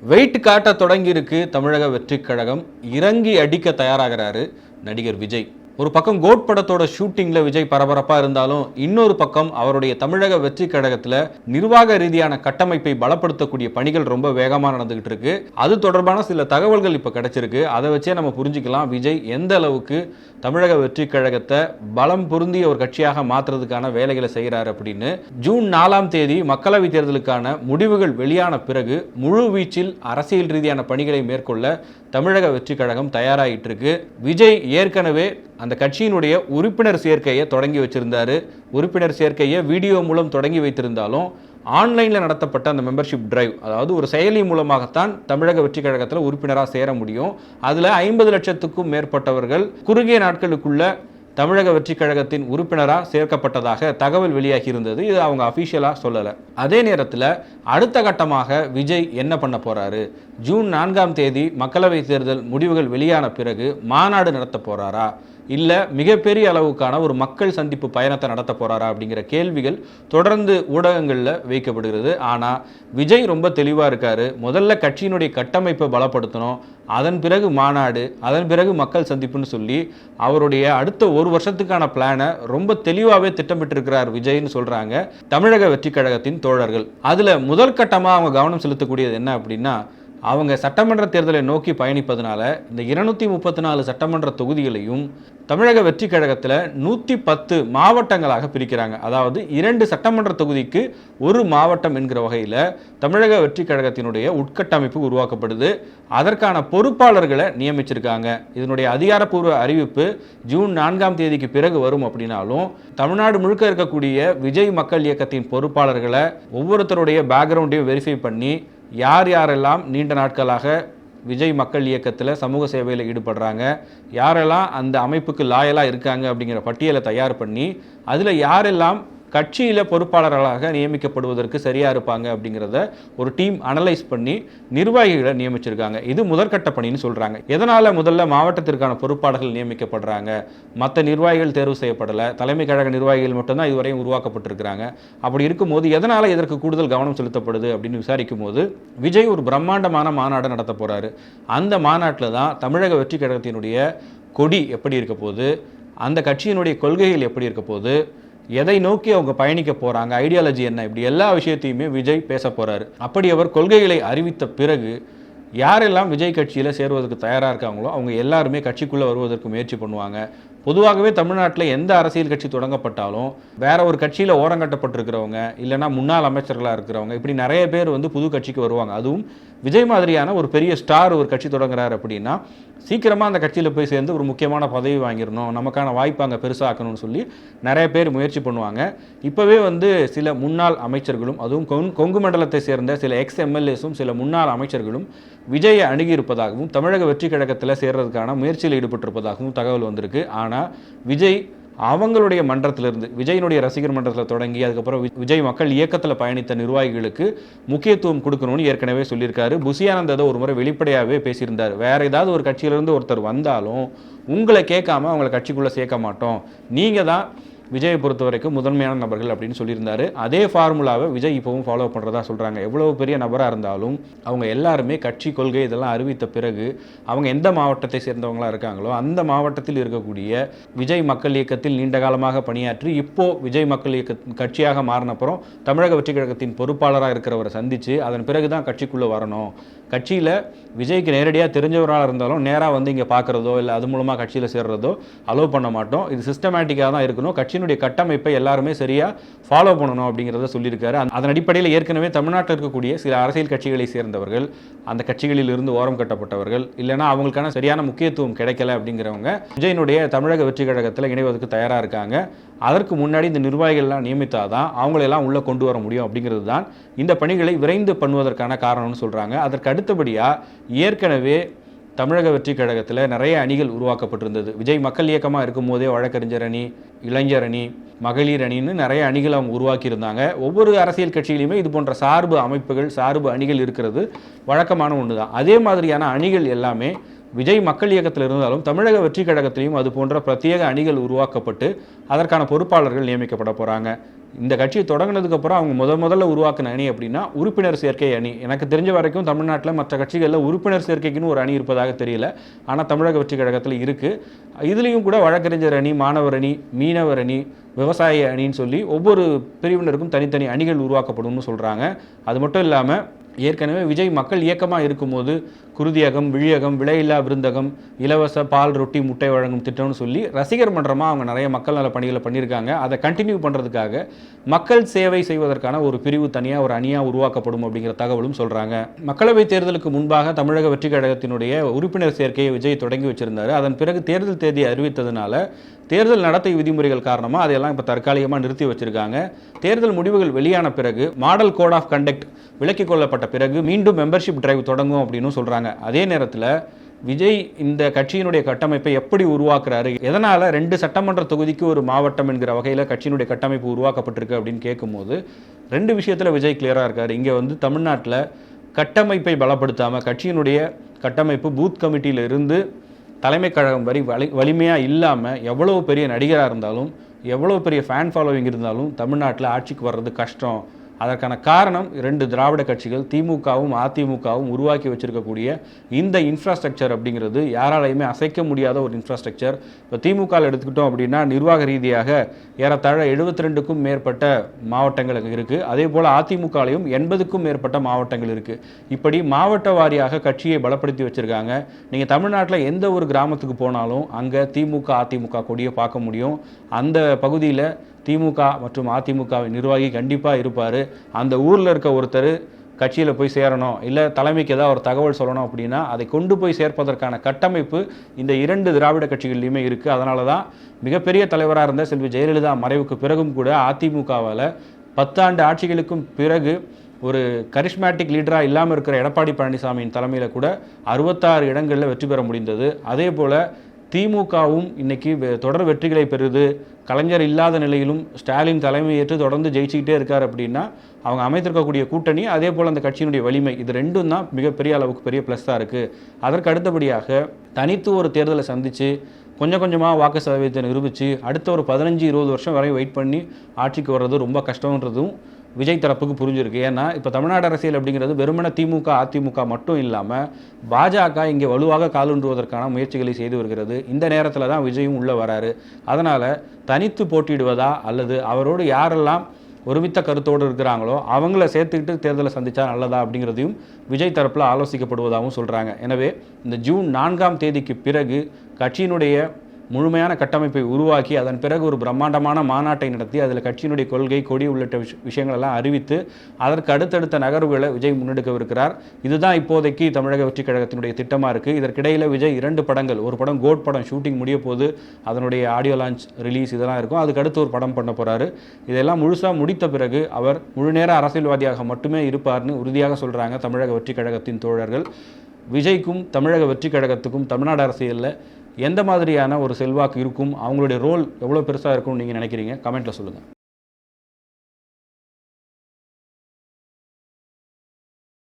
Wait காட்ட தொடங்கியிருக்கு தமிழக வெற்றிக் கழகம் இறங்கி அடிக்க தயாராகிறாரு நடிகர் விஜய். ஒரு பக்கம் கோட் படத்தோட ஷூட்டிங்ல விஜய் பரபரப்பா இருந்தாலும் இன்னொரு பக்கம் அவருடைய தமிழக வெற்றி கழகத்துல நிர்வாக ரீதியான கட்டமைப்பை பலப்படுத்தக்கூடிய பணிகள் ரொம்ப வேகமா நடந்துகிட்டு இருக்கு. அது தொடர்பான சில தகவல்கள் இப்ப கிடைச்சிருக்கு. அதை வச்சே நம்ம புரிஞ்சுக்கலாம். விஜய் எந்த அளவுக்கு தமிழக வெற்றி கழகத்தை பலம் பொருந்திய ஒரு கட்சியாக மாற்றுறதுக்கான வேலைகளை செய்கிறார் அப்படின்னு ஜூன் நாலாம் தேதி மக்களவைத் தேர்தலுக்கான முடிவுகள் வெளியான பிறகு முழு வீச்சில் அரசியல் ரீதியான பணிகளை மேற்கொள்ள தமிழக வெற்றி கழகம் தயாராகிட்டு இருக்கு. விஜய் ஏற்கனவே அந்த கட்சியினுடைய உறுப்பினர் சேர்க்கையை தொடங்கி வச்சிருந்தாரு. உறுப்பினர் சேர்க்கையை வீடியோ மூலம் தொடங்கி வைத்திருந்தாலும் ஆன்லைனில் நடத்தப்பட்ட அந்த மெம்பர்ஷிப் டிரைவ் அதாவது ஒரு செயலி மூலமாகத்தான் தமிழக வெற்றி கழகத்தில் உறுப்பினராக சேர முடியும். அதில் ஐம்பது லட்சத்துக்கும் மேற்பட்டவர்கள் குறுகிய நாட்களுக்குள்ள தமிழக வெற்றிக் கழகத்தின் உறுப்பினராக சேர்க்கப்பட்டதாக தகவல் வெளியாகி இருந்தது இது அவங்க அஃபிஷியலாக சொல்லலை. அதே நேரத்தில் அடுத்த கட்டமாக விஜய் என்ன பண்ண போகிறாரு ஜூன் நான்காம் தேதி மக்களவை தேர்தல் முடிவுகள் வெளியான பிறகு மாநாடு நடத்த போகிறாரா இல்லை மிகப்பெரிய அளவுக்கான ஒரு மக்கள் சந்திப்பு பயணத்தை நடத்த போகிறாரா அப்படிங்கிற கேள்விகள் தொடர்ந்து ஊடகங்களில் வைக்கப்படுகிறது. ஆனால் விஜய் ரொம்ப தெளிவாக இருக்கார். முதல்ல கட்சியினுடைய கட்டமைப்பை பலப்படுத்தணும். அதன் பிறகு மாநாடு அதன் பிறகு மக்கள் சந்திப்புன்னு சொல்லி அவருடைய அடுத்த ஒரு வருஷத்துக்கான பிளானை ரொம்ப தெளிவாகவே திட்டமிட்டிருக்கிறார் விஜய்னு சொல்கிறாங்க தமிழக வெற்றி கழகத்தின் தோழர்கள். அதில் முதல் கட்டமாக அவங்க கவனம் செலுத்தக்கூடியது என்ன அப்படின்னா அவங்க சட்டமன்ற தேர்தலை நோக்கி பயணிப்பதனால இந்த இருநூத்தி முப்பத்தி நாலு சட்டமன்ற தொகுதிகளையும் தமிழக வெற்றி கழகத்தில் நூற்றி பத்து மாவட்டங்களாக பிரிக்கிறாங்க. அதாவது இரண்டு சட்டமன்ற தொகுதிக்கு ஒரு மாவட்டம் என்கிற வகையில் தமிழக வெற்றி கழகத்தினுடைய உட்கட்டமைப்பு உருவாக்கப்படுது. அதற்கான பொறுப்பாளர்களை நியமிச்சிருக்காங்க. இதனுடைய அதிகாரப்பூர்வ அறிவிப்பு ஜூன் நான்காம் தேதிக்கு பிறகு வரும் அப்படின்னாலும் தமிழ்நாடு முழுக்க இருக்கக்கூடிய விஜய் மக்கள் இயக்கத்தின் பொறுப்பாளர்களை ஒவ்வொருத்தருடைய பேக்ரவுண்டையும் வெரிஃபை பண்ணி யார் யாரெல்லாம் நீண்ட நாட்களாக விஜய் மக்கள் இயக்கத்தில் சமூக சேவையில் ஈடுபடுறாங்க யாரெல்லாம் அந்த அமைப்புக்கு லாயலாக இருக்காங்க அப்படிங்கிற பட்டியலை தயார் பண்ணி அதில் யாரெல்லாம் கட்சியில் பொறுப்பாளர்களாக நியமிக்கப்படுவதற்கு சரியாக இருப்பாங்க அப்படிங்கிறத ஒரு டீம் அனலைஸ் பண்ணி நிர்வாகிகளை நியமிச்சிருக்காங்க. இது முதற்கட்ட பணின்னு சொல்கிறாங்க எதனால் முதல்ல மாவட்டத்திற்கான பொறுப்பாளர்கள் நியமிக்கப்படுறாங்க? மற்ற நிர்வாகிகள் தேர்வு செய்யப்படலை. தலைமை கழக நிர்வாகிகள் மட்டும்தான் இதுவரையும் உருவாக்கப்பட்டிருக்கிறாங்க. அப்படி இருக்கும்போது எதனால் இதற்கு கூடுதல் கவனம் செலுத்தப்படுது அப்படின்னு விசாரிக்கும் போது விஜய் ஒரு பிரம்மாண்டமான மாநாடு நடத்த போகிறாரு அந்த மாநாட்டில் தான் தமிழக வெற்றி கழகத்தினுடைய கொடி எப்படி இருக்க போகுது? அந்த கட்சியினுடைய கொள்கைகள் எப்படி இருக்க போகுது? எதை நோக்கி அவங்க பயணிக்க போறாங்க ஐடியாலஜி என்ன இப்படி எல்லா விஷயத்தையுமே விஜய் பேச போறாரு. அப்படி அவர் கொள்கைகளை அறிவித்த பிறகு யாரெல்லாம் விஜய் கட்சியில் சேருவதற்கு தயாராக இருக்காங்களோ அவங்க எல்லாருமே கட்சிக்குள்ளே வருவதற்கு முயற்சி பண்ணுவாங்க. பொதுவாகவே தமிழ்நாட்டில் எந்த அரசியல் கட்சி தொடங்கப்பட்டாலும் வேற ஒரு கட்சியில் ஓரங்கட்டப்பட்டிருக்கிறவங்க இல்லைன்னா முன்னாள் அமைச்சர்களாக இருக்கிறவங்க இப்படி நிறைய பேர் வந்து புது கட்சிக்கு வருவாங்க. அதுவும் விஜய் மாதிரியான ஒரு பெரிய ஸ்டார் ஒரு கட்சி தொடங்குறாரு அப்படின்னா சீக்கிரமாக அந்த கட்சியில் போய் சேர்ந்து ஒரு முக்கியமான பதவி வாங்கிடணும் நமக்கான வாய்ப்பு அங்கே பெருசாக்கணும்னு சொல்லி நிறைய பேர் முயற்சி பண்ணுவாங்க. இப்போவே வந்து சில முன்னாள் அமைச்சர்களும் அதுவும் கொங் கொங்கு மண்டலத்தை சேர்ந்த சில எக்ஸ் எம்எல்ஏஸும் சில முன்னாள் அமைச்சர்களும் விஜயை அணுகியிருப்பதாகவும் தமிழக வெற்றி கழகத்தில் சேர்றதுக்கான முயற்சியில் ஈடுபட்டிருப்பதாகவும் தகவல் வந்திருக்கு. ஆனால் விஜய் அவங்களுடைய மன்றத்திலிருந்து விஜயினுடைய ரசிகர் மன்றத்தில் தொடங்கி அதுக்கப்புறம் விஜய் மக்கள் இயக்கத்தில் பயணித்த நிர்வாகிகளுக்கு முக்கியத்துவம் கொடுக்கணும்னு ஏற்கனவே சொல்லியிருக்காரு. புசியானந்த் அதை ஒரு முறை வெளிப்படையாகவே பேசியிருந்தார். வேற ஏதாவது ஒரு கட்சியிலிருந்து ஒருத்தர் வந்தாலும் உங்களை கேட்காம அவங்களை கட்சிக்குள்ளே சேர்க்க மாட்டோம். நீங்கள் தான் விஜயை பொறுத்த வரைக்கும் முதன்மையான நபர்கள் அப்படின்னு சொல்லியிருந்தாரு. அதே ஃபார்முலாவை விஜய் இப்போவும் ஃபாலோ பண்ணுறதா சொல்கிறாங்க எவ்வளோ பெரிய நபராக இருந்தாலும் அவங்க எல்லாருமே கட்சி கொள்கை இதெல்லாம் அறிவித்த பிறகு அவங்க எந்த மாவட்டத்தை சேர்ந்தவங்களா இருக்காங்களோ அந்த மாவட்டத்தில் இருக்கக்கூடிய விஜய் மக்கள் இயக்கத்தில் நீண்ட காலமாக பணியாற்றி இப்போ விஜய் மக்கள் இயக்க கட்சியாக மாறினப்புறம் தமிழக வெற்றி கழகத்தின் பொறுப்பாளராக இருக்கிறவரை சந்தித்து அதன் பிறகு தான் கட்சிக்குள்ளே வரணும். கட்சியில் விஜய்க்கு நேரடியாக தெரிஞ்சவராக இருந்தாலும் நேராக வந்து இங்கே பார்க்குறதோ இல்லை அது மூலமாக கட்சியில் சேர்றதோ அலோவ் பண்ண மாட்டோம். இது சிஸ்டமேட்டிக்காக தான் இருக்கணும். கட்சியினுடைய கட்டமைப்பை எல்லாருமே சரியாக ஃபாலோ பண்ணணும் அப்படிங்கிறத சொல்லியிருக்காரு. அந்த- அதன் அடிப்படையில் ஏற்கனவே தமிழ்நாட்டில் இருக்கக்கூடிய சில அரசியல் கட்சிகளை சேர்ந்தவர்கள் அந்த கட்சிகளில் இருந்து ஓரம் கட்டப்பட்டவர்கள் இல்லைனா அவங்களுக்கான சரியான முக்கியத்துவம் கிடைக்கல அப்படிங்கிறவங்க விஜயனுடைய தமிழக வெற்றி கழகத்தில் இணைவதற்கு தயாராக இருக்காங்க. அதற்கு முன்னாடி இந்த நிர்வாகிகள்லாம் நியமித்தாதான் அவங்களெல்லாம் உள்ளே கொண்டு வர முடியும் அப்படிங்கிறது தான் இந்த பணிகளை விரைந்து பண்ணுவதற்கான காரணம்னு சொல்கிறாங்க அதற்கு அடுத்தபடியாக ஏற்கனவே தமிழக வெற்றி கழகத்தில் நிறைய அணிகள் உருவாக்கப்பட்டிருந்தது. விஜய் மக்கள் இயக்கமாக இருக்கும்போதே வழக்கறிஞர் அணி இளைஞர் அணி மகளிர் அணின்னு நிறைய அணிகள் அவங்க உருவாக்கியிருந்தாங்க. ஒவ்வொரு அரசியல் கட்சியிலையுமே இது போன்ற சார்பு அமைப்புகள் சார்பு அணிகள் இருக்கிறது. வழக்கமான ஒன்று தான் அதே மாதிரியான அணிகள் எல்லாமே விஜய் மக்கள் இயக்கத்தில் இருந்தாலும் தமிழக வெற்றி கழகத்திலையும் அது போன்ற பிரத்யேக அணிகள் உருவாக்கப்பட்டு அதற்கான பொறுப்பாளர்கள் நியமிக்கப்பட போகிறாங்க இந்த கட்சியை தொடங்கினதுக்கப்புறம் அவங்க முத முதல்ல உருவாக்கின அணி அப்படின்னா உறுப்பினர் சேர்க்கை அணி. எனக்கு தெரிஞ்ச வரைக்கும் தமிழ்நாட்டில் மற்ற கட்சிகளில் உறுப்பினர் சேர்க்கைக்குன்னு ஒரு அணி இருப்பதாக தெரியல. ஆனால் தமிழக வெற்றி கழகத்தில் இருக்குது இதுலேயும் கூட வழக்கறிஞர் அணி மாணவர் அணி மீனவர் அணி விவசாய அணின்னு சொல்லி ஒவ்வொரு பிரிவினருக்கும் தனித்தனி அணிகள் உருவாக்கப்படும்னு சொல்கிறாங்க அது மட்டும் இல்லாமல் ஏற்கனவே விஜய் மக்கள் இயக்கமாக இருக்கும்போது குருதியகம் விழியகம் விலையில்லா விருந்தகம் இலவச பால் ரொட்டி முட்டை வழங்கும் திட்டம்னு சொல்லி ரசிகர் மன்றமாக அவங்க நிறைய மக்கள் நல பணிகளை பண்ணியிருக்காங்க. அதை கண்டினியூ பண்ணுறதுக்காக மக்கள் சேவை செய்வதற்கான ஒரு பிரிவு தனியாக ஒரு அணியாக உருவாக்கப்படும் அப்படிங்கிற தகவலும் சொல்கிறாங்க மக்களவைத் தேர்தலுக்கு முன்பாக தமிழக வெற்றி கழகத்தினுடைய உறுப்பினர் சேர்க்கையை விஜய் தொடங்கி வச்சிருந்தார். அதன் பிறகு தேர்தல் தேதி அறிவித்ததுனால தேர்தல் நடத்தை விதிமுறைகள் காரணமாக அதையெல்லாம் இப்போ தற்காலிகமாக நிறுத்தி வச்சிருக்காங்க. தேர்தல் முடிவுகள் வெளியான பிறகு மாடல் கோட் ஆஃப் கண்டக்ட் விலக்கிக் கொள்ளப்பட்ட பிறகு மீண்டும் மெம்பர்ஷிப் டிரைவ் தொடங்கும் அப்படின்னு சொல்கிறாங்க அதே நேரத்தில் விஜய் இந்த கட்சியினுடைய கட்டமைப்பை எப்படி உருவாக்குறாரு? எதனால் ரெண்டு சட்டமன்ற தொகுதிக்கு ஒரு மாவட்டம் என்கிற வகையில் கட்சியினுடைய கட்டமைப்பு உருவாக்கப்பட்டிருக்கு அப்படின்னு கேட்கும்போது ரெண்டு விஷயத்தில் விஜய் கிளியராக இருக்கார். இங்கே வந்து தமிழ்நாட்டில் கட்டமைப்பை பலப்படுத்தாமல் கட்சியினுடைய கட்டமைப்பு பூத் கமிட்டியிலிருந்து தலைமை கழகம் வரை வலி வலிமையாக இல்லாமல் எவ்வளோ பெரிய நடிகராக இருந்தாலும் எவ்வளோ பெரிய ஃபேன் ஃபாலோவிங் இருந்தாலும் தமிழ்நாட்டில் ஆட்சிக்கு வர்றது கஷ்டம். அதற்கான காரணம் ரெண்டு திராவிட கட்சிகள் திமுகவும் அதிமுகவும் உருவாக்கி வச்சிருக்கக்கூடிய இந்த இன்ஃப்ராஸ்ட்ரக்சர் அப்படிங்கிறது யாராலையுமே அசைக்க முடியாத ஒரு இன்ஃப்ராஸ்ட்ரக்சர் இப்போ திமுக எடுத்துக்கிட்டோம் அப்படின்னா நிர்வாக ரீதியாக ஏறத்தாழ எழுபத்தி ரெண்டுக்கும் மேற்பட்ட மாவட்டங்கள் இருக்குது அதே போல் அதிமுகலையும் எண்பதுக்கும் மேற்பட்ட மாவட்டங்கள் இருக்குது இப்படி மாவட்ட வாரியாக கட்சியை பலப்படுத்தி வச்சுருக்காங்க. நீங்கள் தமிழ்நாட்டில் எந்த ஒரு கிராமத்துக்கு போனாலும் அங்கே திமுக அதிமுக கொடியை பார்க்க முடியும். அந்த பகுதியில் திமுக மற்றும் அதிமுகவின் நிர்வாகி கண்டிப்பாக இருப்பார். அந்த ஊரில் இருக்க ஒருத்தர் கட்சியில் போய் சேரணும் இல்லை தலைமைக்கு ஏதாவது ஒரு தகவல் சொல்லணும் அப்படின்னா அதை கொண்டு போய் சேர்ப்பதற்கான கட்டமைப்பு இந்த இரண்டு திராவிட கட்சிகள்லையுமே இருக்குது அதனால தான் மிகப்பெரிய தலைவராக இருந்த செல்வி ஜெயலலிதா மறைவுக்கு பிறகும் கூட அதிமுகவால் பத்தாண்டு ஆட்சிகளுக்கும் பிறகு ஒரு கரிஷ்மேட்டிக் லீடராக இல்லாமல் இருக்கிற எடப்பாடி பழனிசாமியின் தலைமையில் கூட அறுபத்தாறு இடங்களில் வெற்றி பெற முடிந்தது. அதே போல் திமுகவும் இன்றைக்கி தொடர் வெற்றிகளை பெறுது. கலைஞர் இல்லாத நிலையிலும் ஸ்டாலின் தலைமையேற்று தொடர்ந்து ஜெயிச்சுக்கிட்டே இருக்கார் அப்படின்னா அவங்க அமைத்திருக்கக்கூடிய கூட்டணி அதே போல் அந்த கட்சியினுடைய வலிமை இது ரெண்டும் தான் மிகப்பெரிய அளவுக்கு பெரிய ப்ளஸ்ஸாக இருக்குது அதற்கு அடுத்தபடியாக தனித்து ஒரு தேர்தலை சந்தித்து கொஞ்சம் கொஞ்சமாக வாக்கு சதவீதத்தை நிரூபித்து அடுத்த ஒரு பதினஞ்சு இருபது வருஷம் வரை வெயிட் பண்ணி ஆட்சிக்கு வர்றது ரொம்ப கஷ்டம்ன்றதும் விஜய் தரப்புக்கு புரிஞ்சிருக்கு. ஏன்னா இப்போ தமிழ்நாடு அரசியல் அப்படிங்கிறது வெறுமன திமுக அதிமுக மட்டும் இல்லாமல் பாஜக இங்கே வலுவாக காலுன்றுவதற்கான முயற்சிகளை செய்து வருகிறது. இந்த நேரத்தில் தான் விஜயும் உள்ளே வராரு. அதனால் தனித்து போட்டியிடுவதா அல்லது அவரோடு யாரெல்லாம் ஒருமித்த கருத்தோடு இருக்கிறாங்களோ அவங்கள சேர்த்துக்கிட்டு தேர்தலை சந்தித்தா நல்லதா அப்படிங்கிறதையும் விஜய் தரப்பில் ஆலோசிக்கப்படுவதாகவும் சொல்கிறாங்க எனவே இந்த ஜூன் நான்காம் தேதிக்கு பிறகு கட்சியினுடைய முழுமையான கட்டமைப்பை உருவாக்கி அதன் பிறகு ஒரு பிரம்மாண்டமான மாநாட்டை நடத்தி அதில் கட்சியினுடைய கொள்கை கொடி உள்ளிட்ட விஷ விஷயங்களெல்லாம் அறிவித்து அதற்கு அடுத்தடுத்த நகர்வுகளை விஜய் முன்னெடுக்கவிருக்கிறார். இதுதான் இப்போதைக்கு தமிழக வெற்றி கழகத்தினுடைய திட்டமாக இருக்குது இதற்கிடையில் விஜய் இரண்டு படங்கள் ஒரு படம் கோட் படம் ஷூட்டிங் முடிய போது அதனுடைய ஆடியோ லான்ச் ரிலீஸ் இதெல்லாம் இருக்கும். அதுக்கு அடுத்து ஒரு படம் பண்ண போகிறாரு இதெல்லாம் முழுசாக முடித்த பிறகு அவர் முழுநேர அரசியல்வாதியாக மட்டுமே இருப்பார்னு உறுதியாக சொல்கிறாங்க தமிழக வெற்றி கழகத்தின் தோழர்கள். விஜய்க்கும் தமிழக வெற்றிக் கழகத்துக்கும் தமிழ்நாடு அரசியலில் எந்த மாதிரியான ஒரு செல்வாக்கு இருக்கும்? அவங்களுடைய ரோல் எவ்வளோ பெருசாக இருக்கும்னு நீங்கள் நினைக்கிறீங்க? கமெண்ட்டில் சொல்லுங்கள்